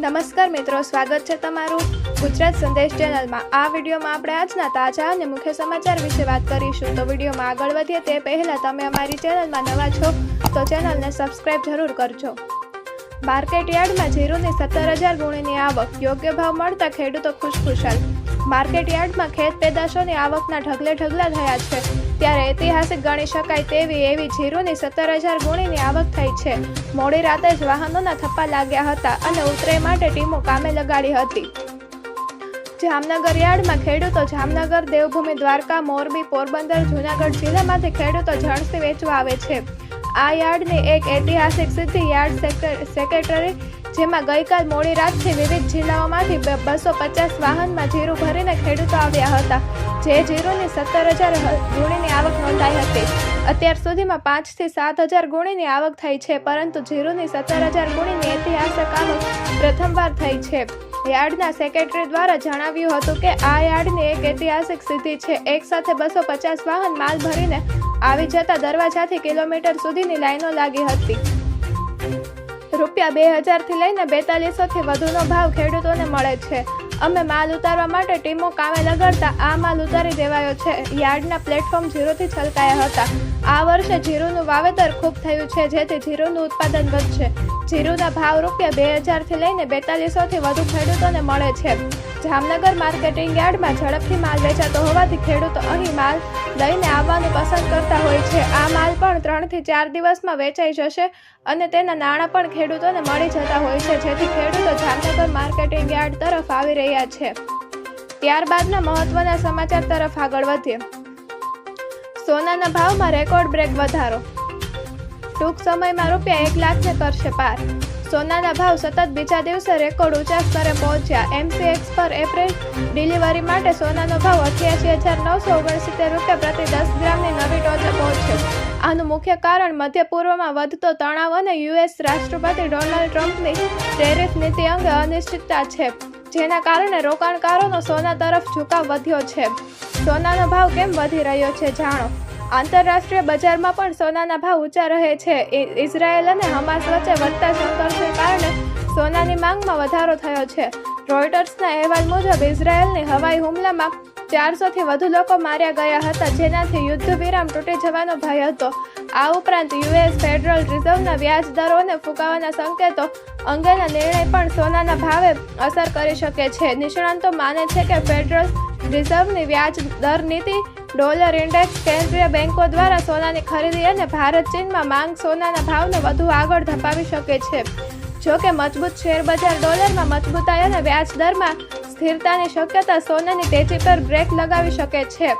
નમસ્કાર મિત્રો, સ્વાગત છે તમારું ગુજરાત સંદેશ ચેનલમાં. આ વિડીયોમાં આપણે આજના તાજા અને મુખ્ય સમાચાર વિશે વાત કરીશું. તો વિડીયોમાં આગળ વધીએ તે પહેલાં તમે અમારી ચેનલમાં નવા છો, તો ચેનલને સબસ્ક્રાઇબ જરૂર કરજો. માર્કેટ યાર્ડમાં જીરુની સત્તર હજાર ગુણીની આવક. યોગ્ય ભાવ મળતા ખેડૂતો ખુશખુશાલ. માર્કેટ યાર્ડમાં ખેત પેદાશોની આવકના ઢગલે ઢગલા થયા છે. ત્યારે ઐતિહાસિક ગણી શકાય તેવી એવી જીરુની સત્તર હજાર ગુણીની આવક થઈ છે. મોડી રાતે જ વાહનોના થપ્પા લાગ્યા હતા અને ઉતરાઈ માટે ટીમો કામે લગાડી હતી. જામનગર યાર્ડમાં ખેડૂતો જામનગર, દેવભૂમિ, દ્વારકા, મોરબી, પોરબંદર, જૂનાગઢ જિલ્લામાંથી ખેડૂતો જણસી વેચવા આવે છે. આ યાર્ડની એક ઐતિહાસિક સિદ્ધિ યાર્ડ સેક્રેટરી જેમાં ગઈકાલ મોડી રાતથી વિવિધ જિલ્લાઓમાંથી બસો પચાસ વાહનમાં જીરું ભરીને ખેડૂતો આવ્યા હતા. જે જીરુની સત્તર હજાર ગુણીની આવક નોંધાઈ હતી. અત્યાર સુધીમાં પાંચથી સાત હજાર ગુણીની આવક થઈ છે, પરંતુ જીરુની સત્તર હજાર ગુણીની ઐતિહાસિક આવક પ્રથમવાર થઈ છે. યાર્ડના સેક્રેટરી દ્વારા જણાવ્યું હતું કે, આ યાર્ડની એક ઐતિહાસિક સિદ્ધિ છે. એક સાથે બસો પચાસ વાહન માલ ભરીને આવી જતા દરવાજાથી કિલોમીટર સુધીની લાઈનો લાગી હતી. રૂપિયા બે હજારથી લઈને બેતાલીસોથી વધુનો ભાવ ખેડૂતોને મળે છે. અમે માલ ઉતારવા માટે ટીમો કામે લગાડતા આ માલ ઉતારી દેવાયો છે. યાર્ડના પ્લેટફોર્મ જીરોથી છલકાયા હતા. આ વર્ષે જીરુનું વાવેતર ખૂબ થયું છે, જેથી જીરુનું ઉત્પાદન વધશે. જીરુના ભાવ રૂપિયા બે હજારથી લઈને બેતાલીસોથી વધુ ખેડૂતોને મળે છે. જામનગર માર્કેટિંગ યાર્ડમાં ઝડપથી માલ વેચાતો હોવાથી ખેડૂતો અહીં માલ લઈને આવવાનું પસંદ કરતા હોય છે. આ માલ પણ ત્રણથી ચાર દિવસમાં વેચાઈ જશે અને તેના નાણાં પણ ખેડૂતોને મળી જતા હોય છે, જેથી ખેડૂતો જામનગર માર્કેટિંગ યાર્ડ તરફ આવી રહ્યા છે. ત્યારબાદના મહત્વના સમાચાર તરફ આગળ વધીએ. સોનાના ભાવમાં રેકોર્ડ બ્રેક વધારો. ટૂંક સમયમાં રૂપિયા એક લાખને કરશે પાર. સોનાના ભાવ સતત બીજા દિવસે રેકોર્ડ ઊંચા સ્તરે પહોંચ્યા. એમસીએક્સ પર એપ્રિલ ડિલિવરી માટે સોનાનો ભાવ અઠ્યાસી હજાર નવસો ઓગણસિત્તેર રૂપિયા પ્રતિ દસ ગ્રામની નવી ટોચે પહોંચ્યો. આનું મુખ્ય કારણ મધ્ય પૂર્વમાં વધતો તણાવ અને યુએસ રાષ્ટ્રપતિ ડોનાલ્ડ ટ્રમ્પની ટેરિફ નીતિ અંગે અનિશ્ચિતતા છે, જેના કારણે રોકાણકારોનો સોના તરફ ઝુકાવ વધ્યો છે. સોનાનો ભાવ કેમ વધી રહ્યો છે જાણો. આંતરરાષ્ટ્રીય બજારમાં પણ સોનાના ભાવ ઊંચા રહે છે. ઇઝરાયેલ અને હમાસ વચ્ચે વધતા સંઘર્ષને કારણે સોનાની માંગમાં વધારો થયો છે. રોયટર્સના અહેવાલ મુજબ, ઇઝરાયેલની હવાઈ હુમલામાં ચારસોથી વધુ લોકો માર્યા ગયા હતા, જેનાથી યુદ્ધ વિરામ તૂટી જવાનો ભય હતો. આ ઉપરાંત યુએસ ફેડરલ રિઝર્વના વ્યાજ દરોને ફૂંકાવાના સંકેતો અંગેના નિર્ણય પણ સોનાના ભાવે અસર કરી શકે છે. નિષ્ણાંતો માને છે કે ફેડરલ રિઝર્વની વ્યાજ દર નીતિ ડોલર ઇન્ડેક્સ કેન્દ્રીય બેંકો દ્વારા સોનાની ખરીદી અને ભારત ચીનમાં માંગ સોનાના ભાવને વધુ આગળ ધપાવી શકે છે. જો કે મજબૂત શેરબજાર ડોલરમાં મજબૂતાઈ અને વ્યાજ દરમાં સ્થિરતાની શક્યતા સોનાની તેજી પર બ્રેક લગાવી શકે છે.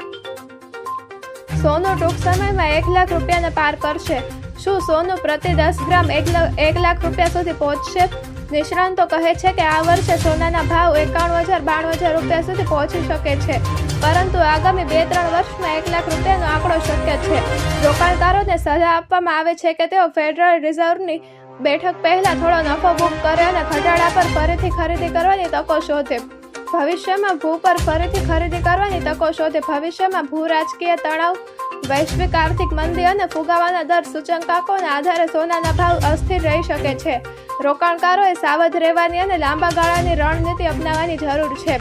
સોનું ટૂંક સમયમાં એક લાખ રૂપિયાને પાર કરશે. શું સોનું પ્રતિ દસ ગ્રામ એક લાખ રૂપિયા સુધી પહોંચશે? નિષ્ણાંતો કહે છે કે આ વર્ષે સોનાના ભાવ એકાણું હજાર બાણું હજાર રૂપિયા સુધી પહોંચી શકે છે. પરંતુ આગામી બે ત્રણ વર્ષમાં એક લાખ રૂપિયાનો આંકડો શક્ય છે. રોકાણકારોને સલાહ આપવામાં આવે છે કે તેઓ ફેડરલ રિઝર્વની બેઠક પહેલા થોડો નફો બુક કરે અને ઘટાડા પર ફરીથી ખરીદી કરવાની તકો શોધે. ભવિષ્યમાં ભૂ પર ફરીથી ખરીદી કરવાની તકો શોધે. ભવિષ્યમાં ભૂ રાજકીય તણાવ વૈશ્વિક આર્થિક મંદી અને ફુગાવાના દર સૂચકાંકોના આધારે સોનાના ભાવ અસ્થિર રહી શકે છે. રોકાણકારોએ સાવધ રહેવાની અને લાંબા ગાળાની રણનીતિ અપનાવવાની જરૂર છે.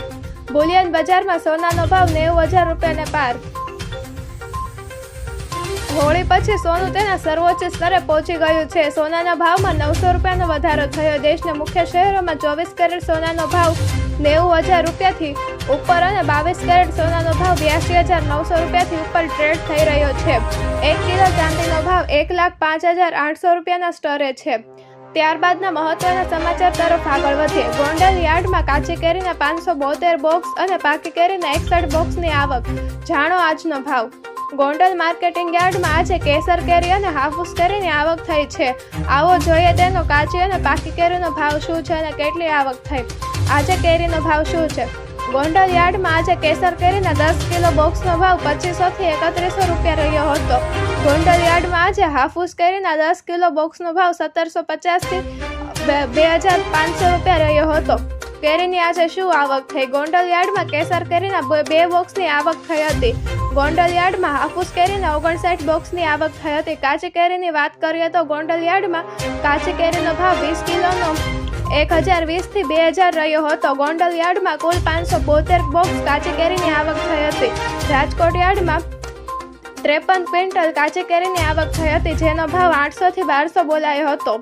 બુલિયન બજારમાં સોનાનો ભાવ નેવું હજાર રૂપિયાને પાર. હોળી પછી સોનું તેના સર્વોચ્ચ સ્તરે પહોંચી ગયું છે. સોનાના ભાવમાં નવસો રૂપિયાનો વધારો થયો. દેશના મુખ્ય શહેરોમાં ચોવીસ કેરેટ સોનાનો ભાવ નેવું હજાર રૂપિયાથી ઉપર અને બાવીસ કેરેટ સોનાનો ભાવ બ્યાસી હજાર નવસો રૂપિયાથી ઉપર ટ્રેડ થઈ રહ્યો છે. એક કિલો ચાંદીનો ભાવ એક લાખ પાંચ હજાર આઠસો રૂપિયાના સ્તરે છે. ત્યારબાદના મહત્વના સમાચાર તરફ આગળ વધીએ. ગોંડલ યાર્ડમાં કાચી કેરીના પાંચસો બોતેર બોક્સ અને પાકી કેરીના એકસઠ બોક્સની આવક. જાણો આજનો ભાવ. ગોંડલ માર્કેટિંગ યાર્ડમાં આજે કેસર કેરી અને હાફૂસ કેરીની આવક થઈ છે. આવો જોઈએ તેનો કાચી અને પાકી કેરીનો ભાવ શું છે અને કેટલી આવક થઈ? આજે કેરીનો ભાવ શું છે? ગોંડલ યાર્ડમાં આજે કેસર કેરીના દસ કિલો બોક્સનો ભાવ પચીસોથી એકત્રીસો રૂપિયા રહ્યો હતો. ગોંડલ યાર્ડમાં આજે હાફૂસ કેરીના દસ કિલો બોક્સનો ભાવ સત્તરસો પચાસથી બે હજાર પાંચસો રૂપિયા રહ્યો હતો. કેરીની આજે શું આવક થઈ? ગોંડલ યાર્ડમાં કેસર કેરીના બે- બોક્સની આવક થઈ હતી. ગોંડલ યાર્ડમાં હાફૂસ કેરીના ઓગણસાઠ બોક્સની આવક થઈ હતી. કાચી કેરીની વાત કરીએ તો ગોંડલ યાર્ડમાં કાચી કેરીનો ભાવ વીસ કિલોનો એક હજાર વીસથી બે હજાર રહ્યો હતો. ગોંડલ યાર્ડમાં કુલ પાંચસો બોતેર બોક્સ કાચી કેરીની આવક થઈ હતી. રાજકોટ યાર્ડમાં ત્રેપન ક્વિન્ટલ કાચી કેરીની આવક થઈ હતી, જેનો ભાવ આઠસોથી બારસો બોલાયો હતો.